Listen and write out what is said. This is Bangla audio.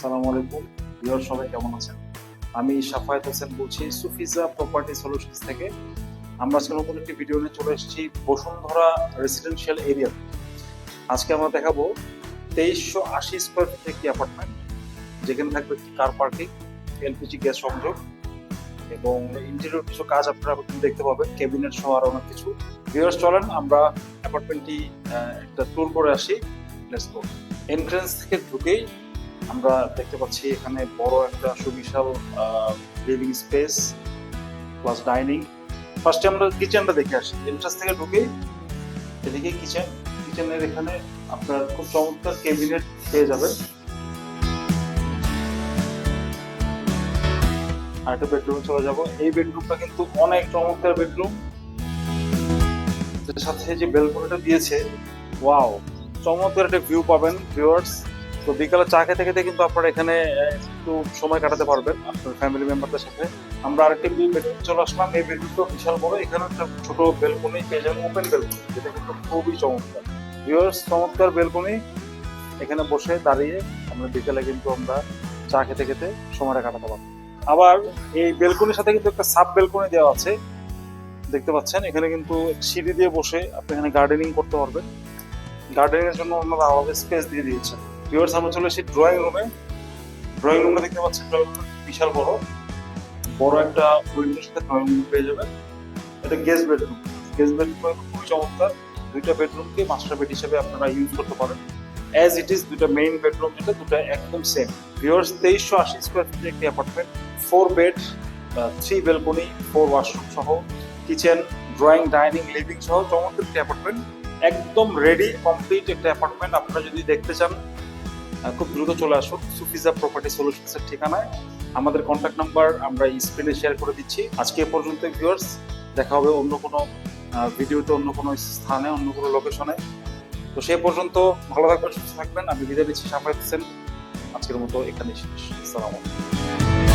আসসালামু আলাইকুম। ভিউয়ার সবাই কেমন আছেন? আমি সাফায়েত হোসেন বলছি, সুফিজা প্রপার্টি সলিউশনস থেকে। আমরা আজকে নতুন একটি ভিডিও নিয়ে চলে এসেছি বসুন্ধরা রেসিডেন্সিয়াল এরিয়া আজকে আমরা দেখাবো তেইশশো আশি স্কোয়ার ফিট একটি অ্যাপার্টমেন্ট যেখানে থাকবে একটি কার পার্কিং এলপিজি গ্যাস সংযোগ এবং ইন্টেরিয়র কিছু কাজ আপনারা দেখতে পাবেন ক্যাবিনেট সহ আর অনেক কিছু। ভিউয়ার্স, চলেন আমরা অ্যাপার্টমেন্টটি একটা ট্যুর করে আসি। লেটস গো এন্ট্রেন্স থেকে ঢুকেই আমরা দেখতে পাচ্ছি এখানে বড় একটা সুবিশাল লিভিং স্পেস প্লাস ডাইনিং ফার্স্টে আমরা কিচেনটা দেখে আসি। এন্ট্রান্স থেকে ঢুকে এদিকে কিচেন কিচেনের এখানে আপনার খুব চমৎকার ক্যাবিনেট পেয়ে যাবেন আর একটা বেডরুমে চলে যাব। এই বেডরুমটা কিন্তু অনেক চমৎকার বেডরুম সাথে যে বেলকনিটা দিয়েছে ওয়াও চমৎকার একটা ভিউ পাবেন ভিউয়ার্স তো বিকালে চা খেতে খেতে কিন্তু আপনারা এখানে একটু সময় কাটাতে পারবেন আপনার ফ্যামিলি মেম্বারদের সাথে। আমরা আরেকটি বেডরুম চলে আসলাম। এই বেডরুমটা বিশাল বড়। এখানে একটা ছোট বেলকনি পেয়ে যাবেন ওপেন বেলকনি যেটা কিন্তু খুবই চমৎকার। ভিউয়ার্স চমৎকার বেলকনি এখানে বসে দাঁড়িয়ে আমরা বিকালে কিন্তু আমরা চা খেতে খেতে সময়টা কাটাতে পারব। আবার এই বেলকনির সাথে কিন্তু একটা সাব বেলকনি দেওয়া আছে। দেখতে পাচ্ছেন, এখানে কিন্তু সিঁড়ি দিয়ে বসে আপনি এখানে গার্ডেনিং করতে পারবেন। গার্ডেনিং এর জন্য ওনারা আলাদা স্পেস দিয়ে দিয়েছেন। ভিউয়ার্স আমরা চলে এসেছি ড্রয়িং রুমে ড্রয়িং রুমটা দেখতে পাচ্ছেন ড্রয়িং রুম বিশাল বড়। বড় একটা উইন্ডোর সাথে ড্রয়িং রুম পেয়ে যাবেন। এটা গেস্ট বেডরুম গেস্ট বেডরুম খুবই চমৎকার। দুইটা বেডরুমকে মাস্টার বেড হিসেবে আপনারা ইউজ করতে পারেন। অ্যাজ ইট ইজ দুইটা মেইন বেডরুম যেটা দুটো একদম সেম ভিউয়ার্স তেইশশো আশি স্কোয়ার ফিটের একটি apartment four bed three balcony four washroom সহ। কিচেন ড্রয়িং ডাইনিং লিভিং সহ চমৎকার একটি অ্যাপার্টমেন্ট একদম রেডি কমপ্লিট একটা অ্যাপার্টমেন্ট আপনারা যদি দেখতে চান খুব দ্রুত চলে আসুন। সুফিজা প্রপার্টি সলিউশনস এর ঠিকানায়। আমাদের কন্ট্যাক্ট নাম্বার আমরা স্ক্রিনে শেয়ার করে দিচ্ছি। আজকে এ পর্যন্ত ভিউয়ার্স দেখা হবে অন্য কোনো ভিডিওতে অন্য কোনো স্থানে, অন্য কোনো লোকেশনে তো সে পর্যন্ত ভালো থাকবেন, সুস্থ থাকবেন। আমি বিদায় দিচ্ছি সাফাই হোসেন আজকের মতো এখানে শেষ। আলাইকুম।